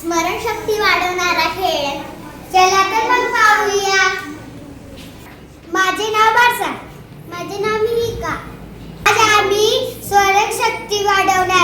स्मरणशक्ती वाढवणारा खेळ चला तर मग पाहूया. माझे नाव बारसा माझे नाव मिहिका. आज आम्ही स्मरणशक्ती वाढवणार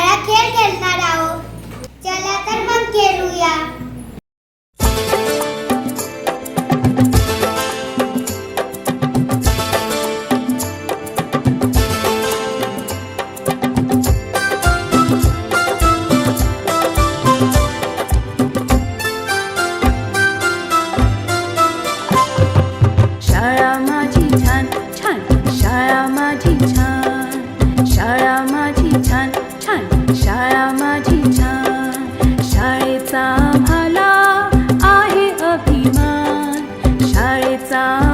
走。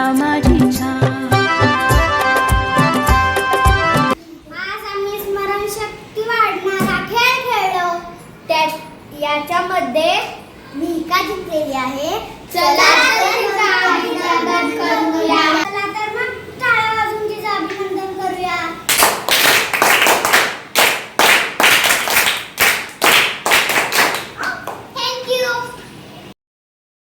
याच्यामध्ये भूमिका जिंकलेली आहे? चला